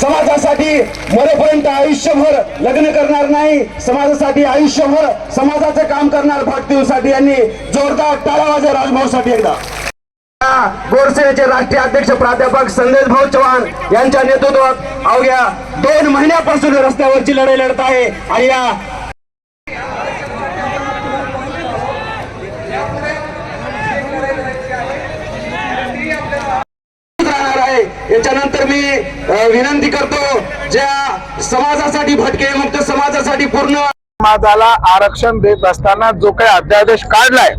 समाजासाठी मरेपर्यंत आयुष्यभर लग्न करणार नाही. समाजासाठी आयुष्यभर समाजाचं काम करणार भक्तीसाठी यांनी जोरदार टाळ्या राजभाऊसाठी एकदा. गोरसेनेचे राष्ट्रीय अध्यक्ष प्राध्यापक संदेश भाऊ चव्हाण यांच्या नेतृत्वात अवघ्या दोन महिन्यापासून रस्त्यावरची लढाई लढत आहे. आणि या राहणार आहे याच्यानंतर मी विनंती करतो ज्या समाजासाठी भटके मुक्त समाजासाठी पूर्ण समाजाला आरक्षण देत असताना जो काही अध्यादेश काढलाय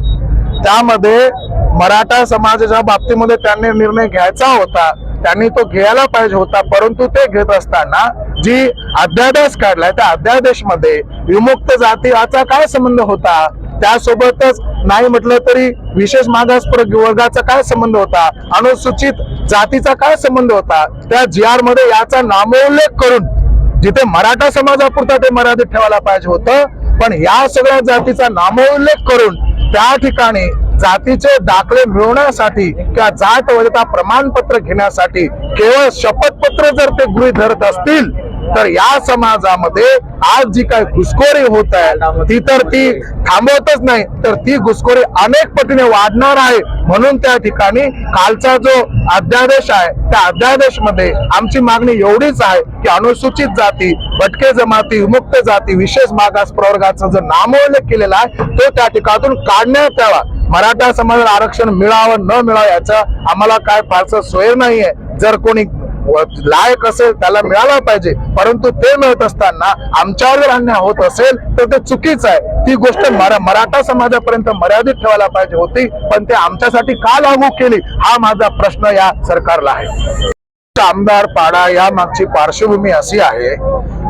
त्यामध्ये मराठा समाजाच्या बाबतीमध्ये त्यांनी निर्णय घ्यायचा होता त्यांनी तो घ्यायला पाहिजे होता परंतु ते घेत असताना जी अध्यादेश काढलाय त्या अध्यादेशमध्ये विमुक्त जातीचा काय संबंध होता? त्यासोबतच नाही म्हटलं तरी विशेष मागास वर्गाचा काय संबंध होता? अनुसूचित जातीचा काय संबंध होता? त्या जी आरमध्ये याचा नामोल्लेख करून जिथे मराठा समाजापुरता ते मर्यादित ठेवायला पाहिजे होतं पण या सगळ्या जातीचा नामोल्लेख करून त्या ठिकाणी जातीचे दाखले मिळवण्यासाठी किंवा जात वैधता प्रमाणपत्र घेण्यासाठी केवळ शपथपत्र जर ते गृहित धरत असतील तर या समाजामध्ये आज जी काही घुसखोरी होत आहे ती तर ती थांबवतच नाही तर ती घुसखोरी अनेक पटीने वाढणार आहे. म्हणून त्या ठिकाणी कालचा जो अध्यादेश आहे त्या अध्यादेशमध्ये आमची मागणी एवढीच आहे की अनुसूचित जाती भटके जमाती विमुक्त जाती विशेष मागास प्रवर्गाचं जो नामोल्लेख केलेला आहे तो त्या ठिकाणातून काढण्यात यावा. मराठा समाजाला आरक्षण मिळावं न मिळावं याचं आम्हाला काय फारसं सोय नाहीये. जर कोणी लायक असेल त्याला मिळाला पाहिजे. परंतु ते मिळत असताना आमच्यावर जर अन्याय होत असेल तर ते चुकीच आहे. ती गोष्ट मरा- मराठा समाजापर्यंत मर्यादित ठेवायला पाहिजे होती पण ते आमच्यासाठी का लागू केली हा माझा प्रश्न या सरकारला आहे. आमदार पाडा या मागची पार्श्वभूमी अशी आहे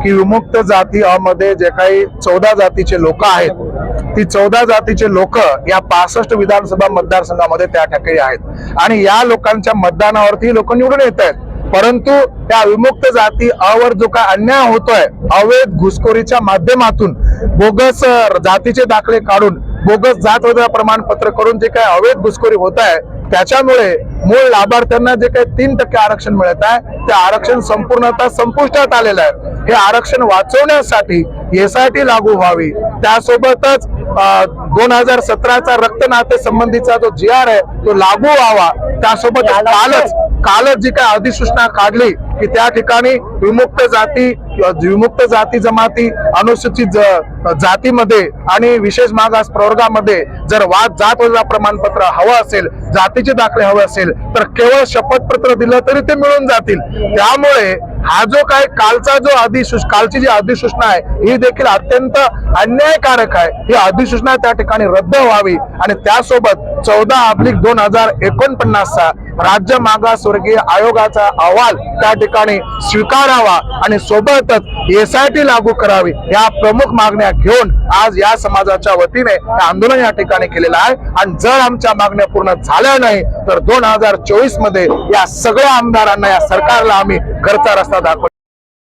की विमुक्त जाती अमध्ये जे काही चौदा जातीचे लोक आहेत ती चौदा जातीचे लोक या पासष्ट विधानसभा मतदारसंघामध्ये त्या ठिकाणी आहेत. आणि या लोकांच्या मतदानावरती लोक निवडून येत आहेत. परंतु त्या विमुक्त जाती अवर जो काय अन्याय होतोय अवैध घुसखोरीच्या माध्यमातून बोगस जातीचे दाखले काढून बोगस जात प्रमाणपत्र करून जे काही अवैध घुसखोरी होत आहे त्याच्यामुळे मूळ लाभार्थ्यांना जे काही तीन टक्के आरक्षण मिळत आहे ते आरक्षण संपूर्णतः संपुष्टात आलेलं आहे. हे आरक्षण वाचवण्यासाठी एसआयटी लागू व्हावी त्यासोबतच दोन हजार सतराचा रक्त नाते संबंधीचा जो जी आर आहे तो लागू व्हावा. त्यासोबत कालच कालच जी काय अधिसूचना काढली की त्या ठिकाणी विमुक्त जाती विमुक्त जाती जमाती अनुसूचित जातीमध्ये आणि विशेष मागास प्रवर्गामध्ये जर वाद जात वजा प्रमाणपत्र हवं असेल जातीचे दाखले हवे असेल तर केवळ शपथपत्र दिलं तरी ते मिळून जातील. त्यामुळे हा जो काय कालचा जो अधिसूच कालची जी अधिसूचना आहे ही देखील अत्यंत अन्यायकारक आहे. ही अधिसूचना त्या ठिकाणी रद्द व्हावी आणि त्यासोबत चौदा अब्लिक दोन हजार एकोणपन्नासचा राज्य मागासवर्गीय आयोगाचा अहवाल त्या ठिकाणी स्वीकारावा आणि सोबतच एसआयटी लागू करावी या प्रमुख मागण्या घेऊन आज या समाजाच्या वतीने आंदोलन या ठिकाणी केलेलं आहे. आणि जर आमच्या मागण्या पूर्ण झाल्या नाही तर दोन हजार चोवीसमध्ये या सगळ्या आमदारांना या सरकारला आम्ही घरचा रस्ता दाखव